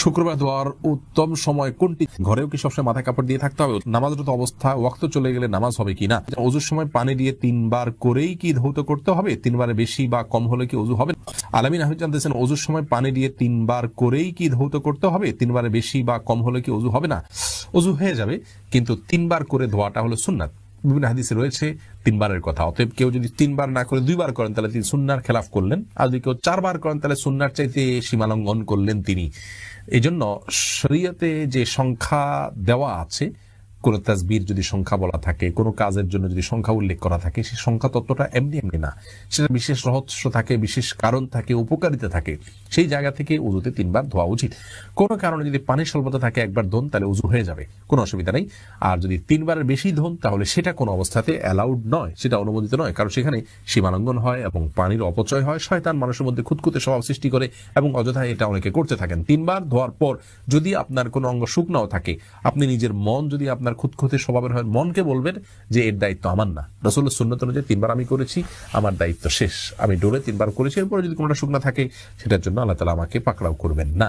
শুক্রবার দোয়ার উত্তম সময় কোনটি? ঘরেও কি সবসময় মাথায় কাপড় দিয়ে থাকতে হবে? নামাজরত অবস্থা, ওয়াক্ত চলে গেলে নামাজ হবে কিনা? অজুর সময় পানি দিয়ে তিনবার করেই কি ধৌত করতে হবে? তিনবারের বেশি বা কম হলে কি অজু হবে? আলামিন আহমেদ জানতেছেন, অজুর সময় পানি দিয়ে তিনবার করেই কি ধৌত করতে হবে? তিনবারের বেশি বা কম হলে কি অজু হবে না? অজু হয়ে যাবে, কিন্তু তিনবার করে ধোয়াটা হলো সুন্নাত। বিভিন্ন হাদিসে রয়েছে তিনবারের কথা। অতএব কেউ যদি তিনবার না করে দুইবার করেন, তাহলে তিনি সুন্নার খেলাফ করলেন। আর যদি কেউ চারবার করেন, তাহলে সুন্নার চাইতে সীমালঙ্ঘন করলেন তিনি। এই জন্য শরীয়তে যে সংখ্যা দেওয়া আছে কোন তাজবির যদি সংখ্যা বলা থাকে, কোনো কাজের জন্য যদি সংখ্যা উল্লেখ করা থাকে, সেই সংখ্যা তত্ত্বটা এমনি এমনি না। সেটা বিশেষ রহস্য থাকে, বিশেষ কারণ থাকে, উপকারিতা থাকে। সেই জায়গা থেকে উজুতে তিনবার ধোয়া উচিত। কোনো কারণে যদি পানির স্বল্পতা থাকে, একবার ধন, তাহলে উজু হয়ে যাবে। কোনো অসুবিধা নেই। আর যদি তিনবারের বেশি ধন, তাহলে সেটা কোনো অবস্থাতে অ্যালাউড নয়। সেটা অনুমোদিত নয়। কারণ সেখানে সীমালঙ্ঘন হয় এবং পানির অপচয় হয়। শয়তান মানুষের মধ্যে খুঁতখুঁতে স্বভাব সৃষ্টি করে এবং অযথায় এটা অনেকে করতে থাকেন। তিনবার ধোয়ার পর যদি আপনার কোনো অঙ্গ শুকনাও থাকে, আপনি নিজের মন যদি আপনার খুঁতখুঁতে স্বভাবের হয়, মনকে বলবেন যে এর দায়িত্ব আমার না। রসল সুন্নত অনুযায়ী তিনবার আমি করেছি, আমার দায়িত্ব শেষ। আমি ডোলে তিনবার করেছি, এরপরে যদি কোনোটা শুকনা থাকে, সেটার জন্য আল্লাহ তালা আমাকে পাকড়াও করবেন না।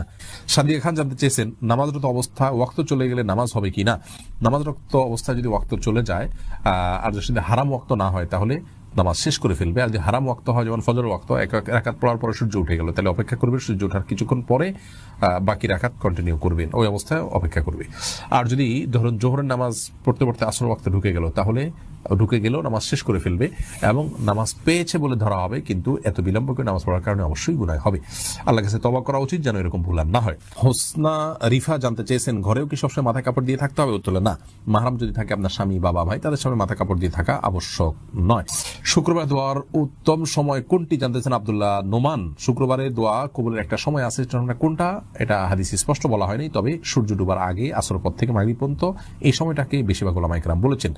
সাদিয়া খান জানতে চেয়েছেন, নামাজরত অবস্থা, ওয়াক্ত চলে গেলে নামাজ হবে কি না নামাজরত অবস্থায় যদি ওয়াক্ত চলে যায় আর যদি হারাম ওয়াক্ত না হয়, তাহলে নামাজ শেষ করে ফেলবে। আর যে হারাম ওয়াক্ত হয়, যেমন ফজর ওয়াক্ত, এক রাকাত পড়ার পরে সূর্য উঠে গেল। তাহলে অপেক্ষা করবে, সূর্য ওঠার কিছুক্ষণ পরে বাকি রাখাত কন্টিনিউ করবেন ওই অবস্থায় অপেক্ষা করবে। আর যদি ধরুন জোহরের নামাজ পড়তে পড়তে আসর ওয়াক্তে ঢুকে গেল, তাহলে ঢুকে গেলেও নামাজ শেষ করে ফেলবে এবং নামাজ পেয়েছে বলে ধরা হবে, কিন্তু এত বিলম্ব করে নামাজ পড়ার কারণে অবশ্যই গুনাহ হবে। আল্লাহ কাছে তবা করা উচিত যেন এরকম ভুল আর না হয়। হোসনা রিফা জানতে চেয়েছেন, ঘরেও কি সবসময় মাথা কাপড় দিয়ে থাকতে হবে? উত্তরে না। মাহারাম যদি থাকে আপনার স্বামী, বাবা, ভাই, তাদের সামনে মাথা কাপড় দিয়ে থাকা আবশ্যক নয়। শুক্রবার দোয়ার উত্তম সময় কোনটি জানতে চান আব্দুল্লাহ নোমান? শুক্রবারে দোয়া কবুলের একটা সময় আছে কোনটা? এটা হাদিস স্পষ্ট বলা হয়নি, তবে সূর্য ডুবার আগে আসর পর থেকে মাগরিব পর্যন্ত এই সময়টাকে বেশিরভাগ ওলামাইকরাম বলেছেন।